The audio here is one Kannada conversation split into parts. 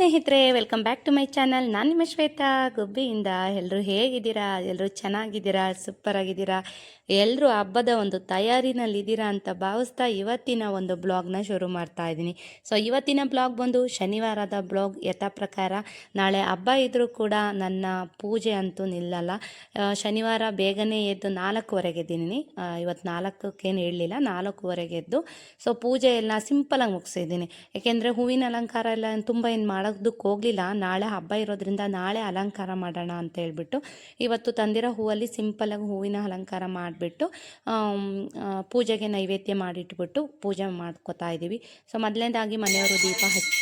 ಸ್ನೇಹಿತರೆ welcome back to my channel ನಾನು ನಿಮ್ಮ ಶ್ವೇತಾ ಗುಬ್ಬಿಯಿಂದ. ಎಲ್ಲರೂ ಹೇಗಿದ್ದೀರಾ? ಎಲ್ಲರೂ ಚೆನ್ನಾಗಿದ್ದೀರಾ? ಸೂಪರ್ ಆಗಿದ್ದೀರಾ? ಎಲ್ಲರೂ ಹಬ್ಬದ ಒಂದು ತಯಾರಿನಲ್ಲಿದ್ದೀರಾ ಅಂತ ಭಾವಿಸ್ತಾ ಇವತ್ತಿನ ಒಂದು ಬ್ಲಾಗ್ನ ಶುರು ಮಾಡ್ತಾ ಇದ್ದೀನಿ. ಸೊ ಇವತ್ತಿನ ಬ್ಲಾಗ್ ಬಂದು ಶನಿವಾರದ ಬ್ಲಾಗ್ ಯಥಾ ಪ್ರಕಾರ. ನಾಳೆ ಹಬ್ಬ ಇದ್ದರೂ ಕೂಡ ನನ್ನ ಪೂಜೆ ಅಂತೂ ನಿಲ್ಲಲ್ಲ. ಶನಿವಾರ ಬೇಗನೆ ಎದ್ದು ನಾಲ್ಕುವರೆಗೆ ಇದ್ದೀನಿ ಇವತ್ತು ನಾಲ್ಕಕ್ಕೇನು ಹೇಳಲಿಲ್ಲ, ನಾಲ್ಕುವರೆಗೆ ಎದ್ದು. ಸೊ ಪೂಜೆ ಎಲ್ಲ ಸಿಂಪಲಾಗಿ ಮುಗಿಸಿದ್ದೀನಿ. ಯಾಕೆಂದರೆ ಹೂವಿನ ಅಲಂಕಾರ ಎಲ್ಲ ತುಂಬ ಏನು ಮಾಡೋದಕ್ಕೆ ಹೋಗಲಿಲ್ಲ. ನಾಳೆ ಹಬ್ಬ ಇರೋದ್ರಿಂದ ನಾಳೆ ಅಲಂಕಾರ ಮಾಡೋಣ ಅಂತ ಹೇಳ್ಬಿಟ್ಟು, ಇವತ್ತು ತಂದಿರೋ ಹೂವಲ್ಲಿ ಸಿಂಪಲಾಗಿ ಹೂವಿನ ಅಲಂಕಾರ ಮಾಡಿಬಿಟ್ಟು ಪೂಜೆಗೆ ನೈವೇದ್ಯ ಮಾಡಿಟ್ಬಿಟ್ಟು ಪೂಜೆ ಮಾಡ್ಕೋತಾ ಇದ್ದೀವಿ ಸೊ ಮೊದಲನೇದಾಗಿ ಮನೆಯವರು ದೀಪ ಹಚ್ಚಿ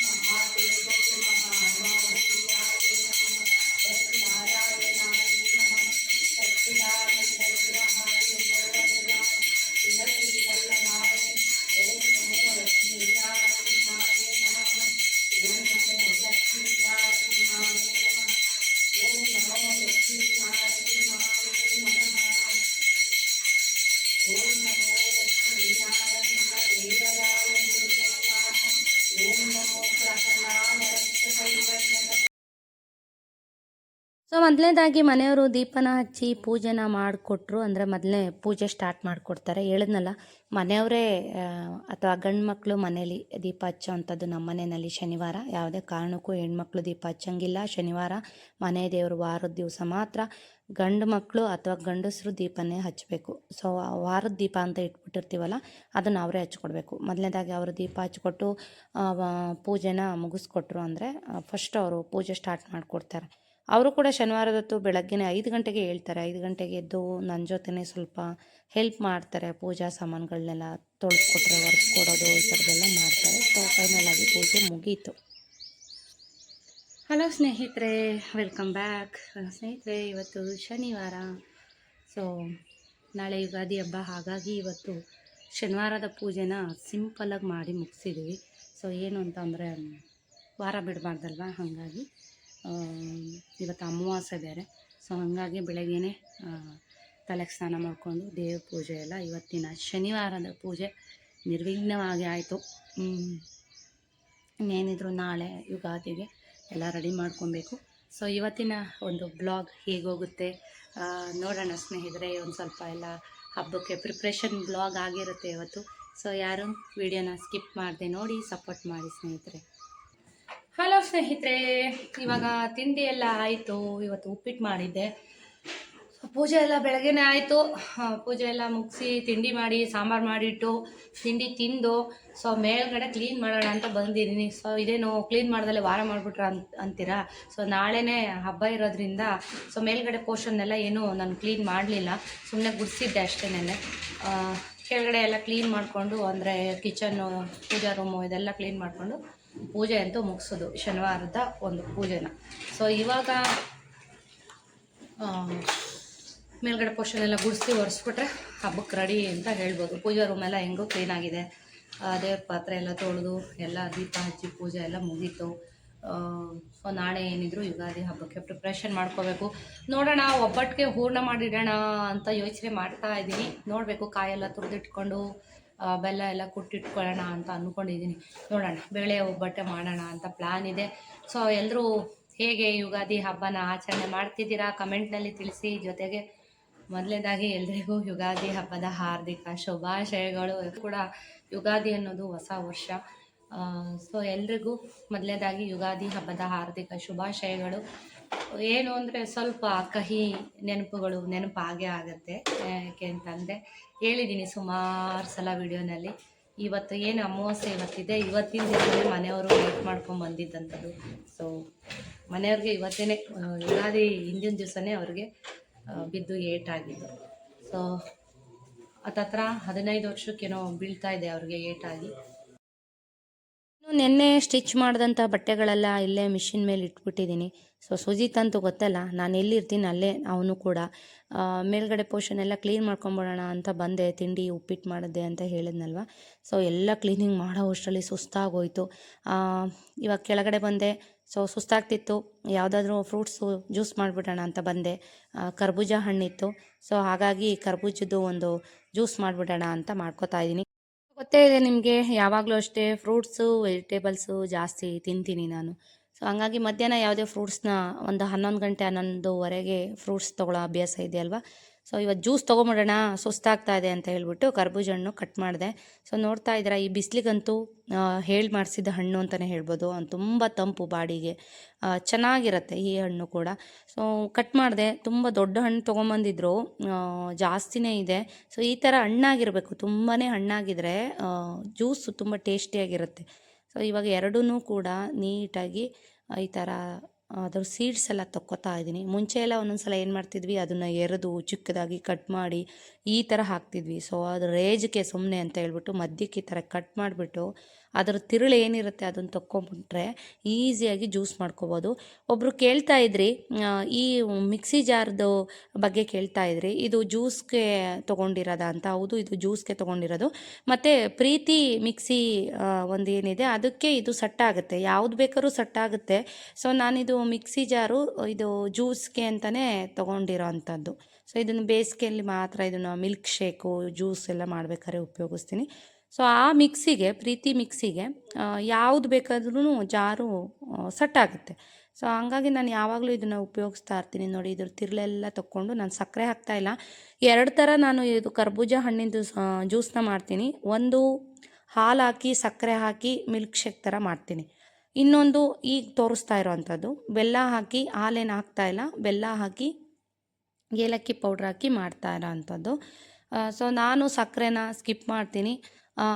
ಮೊದಲನೇದಾಗಿ ಮನೆಯವರು ದೀಪನ ಹಚ್ಚಿ ಪೂಜೆನ ಮಾಡಿಕೊಟ್ರು ಅಂದರೆ ಮೊದಲನೇ ಪೂಜೆ ಸ್ಟಾರ್ಟ್ ಮಾಡಿಕೊಡ್ತಾರೆ. ಹೇಳಿದ್ನಲ್ಲ, ಮನೆಯವರೇ ಅಥವಾ ಗಂಡು ಮಕ್ಕಳು ಮನೇಲಿ ದೀಪ ಹಚ್ಚೋ ಅಂಥದ್ದು ನಮ್ಮ ಮನೆಯಲ್ಲಿ ಶನಿವಾರ. ಯಾವುದೇ ಕಾರಣಕ್ಕೂ ಹೆಣ್ಮಕ್ಳು ದೀಪ ಹಚ್ಚಂಗಿಲ್ಲ. ಶನಿವಾರ ಮನೆ ದೇವರು ವಾರದ ದಿವಸ ಮಾತ್ರ ಗಂಡು ಮಕ್ಕಳು ಅಥವಾ ಗಂಡಸರು ದೀಪನೇ ಹಚ್ಚಬೇಕು. ಸೊ ವಾರದ ದೀಪ ಅಂತ ಇಟ್ಬಿಟ್ಟಿರ್ತೀವಲ್ಲ, ಅದನ್ನು ಅವರೇ ಹಚ್ಕೊಡ್ಬೇಕು. ಮೊದಲನೇದಾಗಿ ಅವರು ದೀಪ ಹಚ್ಕೊಟ್ಟು ಪೂಜೆನ ಮುಗಿಸ್ಕೊಟ್ರು ಅಂದರೆ ಫಸ್ಟ್ ಅವರು ಪೂಜೆ ಸ್ಟಾರ್ಟ್ ಮಾಡಿಕೊಡ್ತಾರೆ. ಅವರು ಕೂಡ ಶನಿವಾರದತ್ತು ಬೆಳಗ್ಗೆನೇ ಐದು ಗಂಟೆಗೆ ಹೇಳ್ತಾರೆ. ಐದು ಗಂಟೆಗೆ ಎದ್ದು ನನ್ನ ಜೊತೆನೇ ಸ್ವಲ್ಪ ಹೆಲ್ಪ್ ಮಾಡ್ತಾರೆ. ಪೂಜಾ ಸಾಮಾನುಗಳನ್ನೆಲ್ಲ ತೊಳೆದುಕೊಟ್ರೆ ವರ್ಕ್ ಕೊಡೋದು ಈ ಥರದ್ದೆಲ್ಲ ಮಾಡ್ತಾರೆ. ಸೊ ಫೈನಲ್ ಆಗಿ ಪೂಜೆ ಮುಗೀತು. ಹಲೋ ಸ್ನೇಹಿತರೆ ವೆಲ್ಕಮ್ ಬ್ಯಾಕ್ ಸ್ನೇಹಿತರೆ, ಇವತ್ತು ಶನಿವಾರ. ಸೊ ನಾಳೆ ಯುಗಾದಿ ಹಬ್ಬ. ಹಾಗಾಗಿ ಇವತ್ತು ಶನಿವಾರದ ಪೂಜೆನ ಸಿಂಪಲಾಗಿ ಮಾಡಿ ಮುಗಿಸಿದ್ವಿ. ಸೊ ಏನು ಅಂತಂದರೆ ವಾರ ಬಿಡಬಾರ್ದಲ್ವ? ಹಾಗಾಗಿ ಇವತ್ತು ಅಮಾವಾಸ್ಯೆ ಬೇರೆ. ಸೊ ಹಾಗಾಗಿ ಬೆಳಗ್ಗೆನೇ ತಲೆಗೆ ಸ್ನಾನ ಮಾಡಿಕೊಂಡು ದೇವ್ರ ಪೂಜೆ ಎಲ್ಲ ಇವತ್ತಿನ ಶನಿವಾರದ ಪೂಜೆ ನಿರ್ವಿಘ್ನವಾಗಿ ಆಯಿತು. ಇನ್ನೇನಿದ್ರು ನಾಳೆ ಯುಗಾದಿಗೆ ಎಲ್ಲ ರೆಡಿ ಮಾಡ್ಕೊಬೇಕು. ಸೊ ಇವತ್ತಿನ ಒಂದು ಬ್ಲಾಗ್ ಹೇಗೋಗುತ್ತೆ ನೋಡೋಣ ಸ್ನೇಹಿತರೆ. ಒಂದು ಸ್ವಲ್ಪ ಎಲ್ಲ ಹಬ್ಬಕ್ಕೆ ಪ್ರಿಪ್ರೇಷನ್ ಬ್ಲಾಗ್ ಆಗಿರುತ್ತೆ ಇವತ್ತು. ಸೊ ಯಾರು ವಿಡಿಯೋನ ಸ್ಕಿಪ್ ಮಾಡದೆ ನೋಡಿ ಸಪೋರ್ಟ್ ಮಾಡಿ ಸ್ನೇಹಿತರೆ. ಹಲೋ ಸ್ನೇಹಿತರೆ. ಇವಾಗ ತಿಂಡಿ ಎಲ್ಲ ಆಯಿತು. ಇವತ್ತು ಉಪ್ಪಿಟ್ಟು ಮಾಡಿದ್ದೆ. ಪೂಜೆ ಎಲ್ಲ ಬೆಳಗ್ಗೆನೇ ಆಯಿತು. ಪೂಜೆ ಎಲ್ಲ ಮುಗಿಸಿ ತಿಂಡಿ ಮಾಡಿ, ಸಾಂಬಾರು ಮಾಡಿಟ್ಟು ತಿಂಡಿ ತಿಂದು, ಸೊ, ಮೇಲ್ಗಡೆ ಕ್ಲೀನ್ ಮಾಡೋಣ ಅಂತ ಬಂದಿದ್ದೀನಿ. ಸೊ, ಇದೇನು ಕ್ಲೀನ್ ಮಾಡ್ದಲ್ಲೇ ವಾರ ಮಾಡಿಬಿಟ್ರ ಅಂತ ಅಂತೀರಾ? ಸೊ, ನಾಳೆನೇ ಹಬ್ಬ ಇರೋದ್ರಿಂದ, ಸೊ, ಮೇಲ್ಗಡೆ ಪೋರ್ಷನ್ನೆಲ್ಲ ಏನು ನಾನು ಕ್ಲೀನ್ ಮಾಡಲಿಲ್ಲ. ಸುಮ್ಮನೆ ಗುಡಿಸಿದ್ದೆ ಅಷ್ಟೇ ಕೆಳಗಡೆ ಎಲ್ಲ ಕ್ಲೀನ್ ಮಾಡಿಕೊಂಡು, ಅಂದರೆ ಕಿಚನ್ನು ಪೂಜಾ ರೂಮು ಇದೆಲ್ಲ ಕ್ಲೀನ್ ಮಾಡಿಕೊಂಡು ಪೂಜೆ ಅಂತೂ ಮುಗಿಸೋದು, ಶನಿವಾರದ ಒಂದು ಪೂಜೆನ. ಸೊ ಇವಾಗ ಮೇಲ್ಗಡೆ ಪೋರ್ಷನ್ ಎಲ್ಲ ಗುಡಿಸಿ ಒರೆಸ್ಬಿಟ್ರೆ ಹಬ್ಬಕ್ಕೆ ರೆಡಿ ಅಂತ ಹೇಳ್ಬೋದು. ಪೂಜಾ ರೂಮ್ ಎಲ್ಲ ಹೆಂಗೂ ಕ್ಲೀನಾಗಿದೆ ದೇವ್ರ ಪಾತ್ರೆ ಎಲ್ಲ ತೊಳೆದು, ಎಲ್ಲ ದೀಪ ಹಚ್ಚಿ ಪೂಜೆ ಎಲ್ಲ ಮುಗೀತು. ಸೊ ನಾಳೆ ಏನಿದ್ರು ಯುಗಾದಿ ಹಬ್ಬಕ್ಕೆ ಪ್ರಿಪ್ರೇಷನ್ ಮಾಡ್ಕೋಬೇಕು. ನೋಡೋಣ ಒಬ್ಬಟ್ಟಿಗೆ ಹೂರ್ಣ ಮಾಡಿಡೋಣ ಅಂತ ಯೋಚನೆ ಮಾಡ್ತಾ ಇದ್ದೀನಿ ನೋಡಬೇಕು, ಕಾಯೆಲ್ಲ ತುರಿದಿಟ್ಕೊಂಡು ಬೆಲ್ಲ ಎಲ್ಲ ಕುಟ್ಟಿಟ್ಕೊಳ್ಳೋಣ ಅಂತ ಅಂದ್ಕೊಂಡಿದ್ದೀನಿ. ನೋಡೋಣ, ಬೇಳೆ ಒಬ್ಬಟ್ಟೆ ಮಾಡೋಣ ಅಂತ ಪ್ಲ್ಯಾನ್ ಇದೆ. ಸೊ ಎಲ್ಲರೂ ಹೇಗೆ ಯುಗಾದಿ ಹಬ್ಬನ ಆಚರಣೆ ಮಾಡ್ತಿದ್ದೀರಾ? ಕಮೆಂಟ್ನಲ್ಲಿ ತಿಳಿಸಿ. ಜೊತೆಗೆ ಮೊದಲನೇದಾಗಿ ಎಲ್ರಿಗೂ ಯುಗಾದಿ ಹಬ್ಬದ ಹಾರ್ದಿಕ ಶುಭಾಶಯಗಳು. ಕೂಡ ಯುಗಾದಿ ಅನ್ನೋದು ಹೊಸ ವರ್ಷ. ಸೊ ಎಲ್ರಿಗೂ ಮೊದಲನೇದಾಗಿ ಯುಗಾದಿ ಹಬ್ಬದ ಹಾರ್ದಿಕ ಶುಭಾಶಯಗಳು. ಏನು ಅಂದರೆ ಸ್ವಲ್ಪ ಕಹಿ ನೆನಪುಗಳು ನೆನಪಾಗೇ ಆಗುತ್ತೆ. ಯಾಕೆ ಅಂತಂದರೆ ಹೇಳಿದ್ದೀನಿ ಸುಮಾರು ಸಲ ವಿಡಿಯೋನಲ್ಲಿ, ಇವತ್ತು ಏನು ಅಮಾವಾಸ್ಯೆ ಇವತ್ತಿದೆ, ಇವತ್ತಿನ ದಿನವೇ ಮನೆಯವರು ವೇಟ್ ಮಾಡ್ಕೊಂಡು ಬಂದಿದ್ದಂಥದ್ದು. ಸೊ ಮನೆಯವ್ರಿಗೆ ಇವತ್ತೇ ಯುಗಾದಿ ಹಿಂದಿನ ದಿವಸನೇ ಅವ್ರಿಗೆ ಬಿದ್ದು ಏಟಾಗಿದ್ದು. ಸೊ ಹತ್ತತ್ರ ಹದಿನೈದು ವರ್ಷಕ್ಕೇನೋ ಬೀಳ್ತಾ ಇದೆ ಅವ್ರಿಗೆ ಏಟಾಗಿ. ನಿನ್ನೆ ಸ್ಟಿಚ್ ಮಾಡಿದಂಥ ಬಟ್ಟೆಗಳೆಲ್ಲ ಇಲ್ಲೇ ಮಿಷಿನ್ ಮೇಲೆ ಇಟ್ಬಿಟ್ಟಿದ್ದೀನಿ. ಸೊ ಸುಜಿತ್ ಅಂತೂ ಗೊತ್ತಲ್ಲ, ನಾನು ಎಲ್ಲಿರ್ತೀನಿ ಅಲ್ಲೇ, ಅವನು ಕೂಡ. ಮೇಲ್ಗಡೆ ಪೋರ್ಷನ್ ಎಲ್ಲ ಕ್ಲೀನ್ ಮಾಡ್ಕೊಂಬಿಡೋಣ ಅಂತ ಬಂದೆ, ತಿಂಡಿ ಉಪ್ಪಿಟ್ಟು ಮಾಡಿದೆ ಅಂತ ಹೇಳಿದ್ನಲ್ವ? ಸೊ ಎಲ್ಲ ಕ್ಲೀನಿಂಗ್ ಮಾಡೋ ಅಷ್ಟರಲ್ಲಿ ಸುಸ್ತಾಗೋಯಿತು. ಇವಾಗ ಕೆಳಗಡೆ ಬಂದೆ. ಸೊ ಸುಸ್ತಾಗ್ತಿತ್ತು. ಯಾವುದಾದ್ರೂ ಫ್ರೂಟ್ಸು ಜ್ಯೂಸ್ ಮಾಡಿಬಿಡೋಣ ಅಂತ ಬಂದೆ. ಕರ್ಬೂಜ ಹಣ್ಣಿತ್ತು. ಸೊ ಹಾಗಾಗಿ ಕರ್ಬೂಜದ್ದು ಒಂದು ಜ್ಯೂಸ್ ಮಾಡಿಬಿಡೋಣ ಅಂತ ಮಾಡ್ಕೋತಾ ಇದ್ದೀನಿ. ಗೊತ್ತೇ ಇದೆ ನಿಮಗೆ, ಯಾವಾಗಲೂ ಅಷ್ಟೇ ಫ್ರೂಟ್ಸು ವೆಜಿಟೇಬಲ್ಸು ಜಾಸ್ತಿ ತಿಂತೀನಿ ನಾನು. ಸೊ ಹಂಗಾಗಿ ಮಧ್ಯಾಹ್ನ ಯಾವುದೇ ಫ್ರೂಟ್ಸ್ನ ಒಂದು ಹನ್ನೊಂದು ಗಂಟೆ ಹನ್ನೊಂದುವರೆಗೆ ಫ್ರೂಟ್ಸ್ ತೊಗೊಳ್ಳೋ ಅಭ್ಯಾಸ ಇದೆಯಲ್ವಾ? ಸೊ ಇವತ್ತು ಜ್ಯೂಸ್ ತೊಗೊಂಬಿಡೋಣ. ಸುಸ್ತಾಗ್ತಾ ಇದೆ ಅಂತ ಹೇಳ್ಬಿಟ್ಟು ಕರ್ಬೂಜ ಹಣ್ಣು ಕಟ್ ಮಾಡಿದೆ. ಸೊ ನೋಡ್ತಾ ಇದ್ದೀರಾ, ಈ ಬಿಸಿಲಿಗಂತೂ ಹೇಳಿ ಮಾಡಿಸಿದ ಹಣ್ಣು ಅಂತಲೇ ಹೇಳ್ಬೋದು. ಅವ್ನು ತುಂಬ ತಂಪು ಬಾಡಿಗೆ. ಚೆನ್ನಾಗಿರುತ್ತೆ ಈ ಹಣ್ಣು ಕೂಡ. ಸೊ ಕಟ್ ಮಾಡಿದೆ. ತುಂಬ ದೊಡ್ಡ ಹಣ್ಣು ತೊಗೊಂಬಂದಿದ್ರು. ಜಾಸ್ತಿನೇ ಇದೆ. ಸೊ ಈ ಥರ ಹಣ್ಣಾಗಿರಬೇಕು. ತುಂಬಾ ಹಣ್ಣಾಗಿದ್ರೆ ಜ್ಯೂಸು ತುಂಬ ಟೇಸ್ಟಿಯಾಗಿರುತ್ತೆ ಸೊ ಇವಾಗ ಎರಡೂ ಕೂಡ ನೀಟಾಗಿ ಈ ಥರ ಅದ್ರ ಸೀಡ್ಸ್ ಎಲ್ಲ ತಕ್ಕೊತಾ ಇದ್ದೀನಿ. ಮುಂಚೆ ಎಲ್ಲ ಒಂದೊಂದು ಸಲ ಏನು ಮಾಡ್ತಿದ್ವಿ ಅದನ್ನು ಎರೆದು ಚಿಕ್ಕದಾಗಿ ಕಟ್ ಮಾಡಿ ಈ ಥರ ಹಾಕ್ತಿದ್ವಿ. ಸೊ ಅದು ರೇಜ್ಗೆ ಸುಮ್ಮನೆ ಅಂತ ಹೇಳ್ಬಿಟ್ಟು ಮಧ್ಯಕ್ಕೆ ಈ ಥರ ಕಟ್ ಮಾಡಿಬಿಟ್ಟು ಅದರ ತಿರುಳು ಏನಿರುತ್ತೆ ಅದನ್ನು ತಕ್ಕೊಂಬಿಟ್ರೆ ಈಸಿಯಾಗಿ ಜ್ಯೂಸ್ ಮಾಡ್ಕೋಬೋದು. ಒಬ್ಬರು ಕೇಳ್ತಾ ಇದ್ರಿ ಈ ಮಿಕ್ಸಿ ಜಾರ್ದು ಬಗ್ಗೆ ಕೇಳ್ತಾ ಇದ್ರಿ, ಇದು ಜ್ಯೂಸ್ಗೆ ತೊಗೊಂಡಿರೋದ ಅಂತ? ಹೌದು, ಇದು ಜ್ಯೂಸ್ಗೆ ತೊಗೊಂಡಿರೋದು. ಮತ್ತು ಪ್ರೀತಿ ಮಿಕ್ಸಿ ಒಂದು ಏನಿದೆ, ಅದಕ್ಕೆ ಇದು ಸಟ್ಟಾಗುತ್ತೆ. ಯಾವ್ದು ಬೇಕಾದ್ರೂ ಸಟ್ಟಾಗುತ್ತೆ. ಸೊ ನಾನಿದು ಮಿಕ್ಸಿ ಜಾರು ಇದು ಜ್ಯೂಸ್ಗೆ ಅಂತಲೇ ತೊಗೊಂಡಿರೋ ಅಂಥದ್ದು ಸೊ ಇದನ್ನು ಬೇಸಿಗೆಯಲ್ಲಿ ಮಾತ್ರ ಇದನ್ನು ಮಿಲ್ಕ್ ಶೇಕು ಜ್ಯೂಸ್ ಎಲ್ಲ ಮಾಡಬೇಕಾದ್ರೆ ಉಪಯೋಗಿಸ್ತೀನಿ. ಸೊ ಆ ಮಿಕ್ಸಿಗೆ ಪ್ರೀತಿ ಮಿಕ್ಸಿಗೆ ಯಾವುದು ಬೇಕಾದ್ರೂ ಜಾರು ಸಟ್ ಆಗುತ್ತೆ ಸೊ ಹಂಗಾಗಿ ನಾನು ಯಾವಾಗಲೂ ಇದನ್ನು ಉಪಯೋಗಿಸ್ತಾ ಇರ್ತೀನಿ. ನೋಡಿ, ಇದ್ರ ತಿರುಳೆಲ್ಲ ತಕ್ಕೊಂಡು ನಾನು ಸಕ್ಕರೆ ಹಾಕ್ತಾಯಿಲ್ಲ ಎರಡು ಥರ ನಾನು ಇದು ಕರ್ಬೂಜ ಹಣ್ಣಿಂದು ಜ್ಯೂಸನ್ನ ಮಾಡ್ತೀನಿ. ಒಂದು ಹಾಲು ಹಾಕಿ, ಸಕ್ಕರೆ ಹಾಕಿ ಮಿಲ್ಕ್ ಶೇಕ್ ಥರ ಮಾಡ್ತೀನಿ. ಇನ್ನೊಂದು ಈಗ ತೋರಿಸ್ತಾ ಇರೋವಂಥದ್ದು. ಬೆಲ್ಲ ಹಾಕಿ, ಹಾಲೇನು ಹಾಕ್ತಾಯಿಲ್ಲ ಬೆಲ್ಲ ಹಾಕಿ ಏಲಕ್ಕಿ ಪೌಡ್ರ್ ಹಾಕಿ ಮಾಡ್ತಾ ಇರೋವಂಥದ್ದು ಸೊ ನಾನು ಸಕ್ಕರೆನ ಸ್ಕಿಪ್ ಮಾಡ್ತೀನಿ.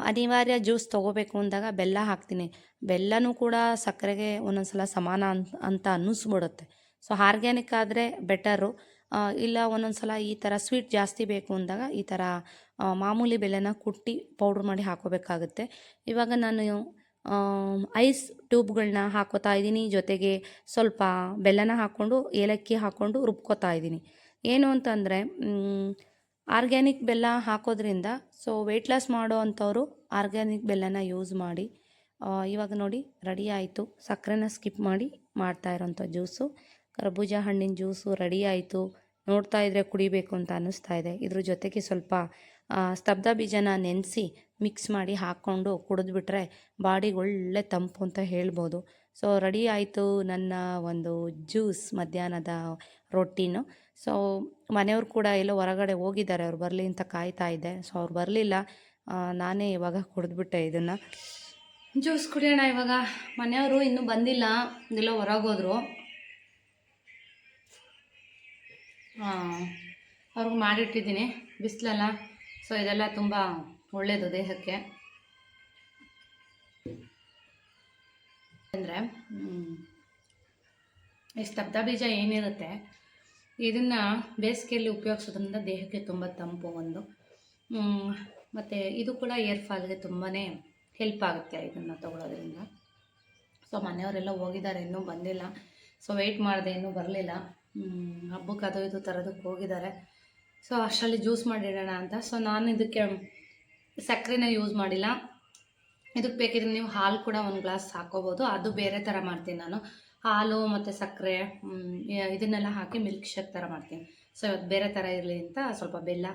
ಅನಿವಾರ್ಯ ಜ್ಯೂಸ್ ತೊಗೋಬೇಕು ಅಂದಾಗ ಬೆಲ್ಲ ಹಾಕ್ತೀನಿ. ಬೆಲ್ಲನೂ ಕೂಡ ಸಕ್ಕರೆಗೆ ಒಂದೊಂದ್ಸಲ ಸಮಾನ ಅಂತ ಅನ್ನಿಸ್ಬಿಡುತ್ತೆ. ಸೊ ಆರ್ಗ್ಯಾನಿಕ್ ಆದರೆ ಬೆಟರು. ಇಲ್ಲ ಒಂದೊಂದು ಸಲ ಈ ಥರ ಸ್ವೀಟ್ ಜಾಸ್ತಿ ಬೇಕು ಅಂದಾಗ ಈ ಥರ ಮಾಮೂಲಿ ಬೆಲ್ಲನ ಕುಟ್ಟಿ ಪೌಡ್ರ್ ಮಾಡಿ ಹಾಕೋಬೇಕಾಗುತ್ತೆ. ಇವಾಗ ನಾನು ಐಸ್ ಟ್ಯೂಬ್ಗಳನ್ನ ಹಾಕೋತಾ ಇದ್ದೀನಿ. ಜೊತೆಗೆ ಸ್ವಲ್ಪ ಬೆಲ್ಲನ ಹಾಕ್ಕೊಂಡು ಏಲಕ್ಕಿ ಹಾಕ್ಕೊಂಡು ರುಬ್ಕೋತಾ ಇದ್ದೀನಿ. ಏನು ಅಂತಂದರೆ ಆರ್ಗ್ಯಾನಿಕ್ ಬೆಲ್ಲ ಹಾಕೋದ್ರಿಂದ ಸೊ ವೆಯ್ಟ್ ಲಾಸ್ ಮಾಡೋ ಅಂಥವರು ಆರ್ಗ್ಯಾನಿಕ್ ಬೆಲ್ಲನ ಯೂಸ್ ಮಾಡಿ ಇವಾಗ ನೋಡಿ ರೆಡಿ ಆಯಿತು. ಸಕ್ಕರೆನ ಸ್ಕಿಪ್ ಮಾಡಿ ಮಾಡ್ತಾ ಇರೋಂಥ ಜ್ಯೂಸು ಕರ್ಬೂಜ ಹಣ್ಣಿನ ಜ್ಯೂಸು ರೆಡಿ ಆಯಿತು. ನೋಡ್ತಾ ಇದ್ರೆ ಕುಡಿಬೇಕು ಅಂತ ಅನ್ನಿಸ್ತಾ ಇದೆ. ಇದ್ರ ಜೊತೆಗೆ ಸ್ವಲ್ಪ ಸ್ತಬ್ಧ ಬೀಜನ ನೆನೆಸಿ ಮಿಕ್ಸ್ ಮಾಡಿ ಹಾಕ್ಕೊಂಡು ಕುಡಿದ್ಬಿಟ್ರೆ ಬಾಡಿಗೆ ಒಳ್ಳೆ ತಂಪು ಅಂತ ಹೇಳ್ಬೋದು. ಸೊ ರೆಡಿ ಆಯಿತು ನನ್ನ ಒಂದು ಜ್ಯೂಸ್ ಮಧ್ಯಾಹ್ನದ ರೊಟ್ಟಿನು ಸೊ ಮನೆಯವ್ರು ಕೂಡ ಎಲ್ಲೋ ಹೊರಗಡೆ ಹೋಗಿದ್ದಾರೆ, ಅವ್ರು ಬರಲಿ ಅಂತ ಕಾಯ್ತಾ ಇದ್ದೆ ಸೊ ಅವ್ರು ಬರಲಿಲ್ಲ. ನಾನೇ ಇವಾಗ ಕುಡಿದ್ಬಿಟ್ಟೆ ಇದನ್ನು. ಜ್ಯೂಸ್ ಕುಡಿಯೋಣ ಇವಾಗ. ಮನೆಯವರು ಇನ್ನೂ ಬಂದಿಲ್ಲ. ಎಲ್ಲೋ ಹೊರಗೋದ್ರು. ಅವ್ರಿಗೆ ಮಾಡಿಟ್ಟಿದ್ದೀನಿ. ಬಿಸಿಲಲ್ಲ. ಸೊ ಇದೆಲ್ಲ ತುಂಬ ಒಳ್ಳೆಯದು ದೇಹಕ್ಕೆ. ಅಂದರೆ ಈ ಸ್ತಬ್ಧ ಬೀಜ ಏನಿರುತ್ತೆ? ಇದನ್ನು ಬೇಸಿಗೆಯಲ್ಲಿ ಉಪಯೋಗಿಸೋದ್ರಿಂದ ದೇಹಕ್ಕೆ ತುಂಬ ತಂಪು ಒಂದು. ಮತ್ತು ಇದು ಕೂಡ ಏರ್ ಫಾಲ್ಗೆ ತುಂಬಾ ಹೆಲ್ಪ್ ಆಗುತ್ತೆ ಇದನ್ನು ತೊಗೊಳೋದ್ರಿಂದ. ಸೊ ಮನೆಯವರೆಲ್ಲ ಹೋಗಿದ್ದಾರೆ, ಇನ್ನೂ ಬಂದಿಲ್ಲ. ಸೊ ವೆಯ್ಟ್ ಮಾಡಿದೆ, ಇನ್ನೂ ಬರಲಿಲ್ಲ. ಹಬ್ಬಕ್ಕೆ ಅದು ಇದು ತರೋದಕ್ಕೆ ಹೋಗಿದ್ದಾರೆ. ಸೊ ಅಷ್ಟರಲ್ಲಿ ಜ್ಯೂಸ್ ಮಾಡಿಡೋಣ ಅಂತ. ಸೊ ನಾನು ಇದಕ್ಕೆ ಸಕ್ಕರೆನ ಯೂಸ್ ಮಾಡಿಲ್ಲ. ಇದಕ್ಕೆ ಬೇಕಿದ್ರೆ ನೀವು ಹಾಲು ಕೂಡ ಒಂದು ಗ್ಲಾಸ್ ಹಾಕ್ಕೋಬೋದು. ಅದು ಬೇರೆ ಥರ ಮಾಡ್ತೀನಿ ನಾನು. ಹಾಲು ಮತ್ತು ಸಕ್ಕರೆ ಇದನ್ನೆಲ್ಲ ಹಾಕಿ ಮಿಲ್ಕ್ ಶೇಕ್ ಥರ ಮಾಡ್ತೀನಿ. ಸೊ ಇವತ್ತು ಬೇರೆ ಥರ ಇರಲಿ ಅಂತ ಸ್ವಲ್ಪ ಬೆಲ್ಲ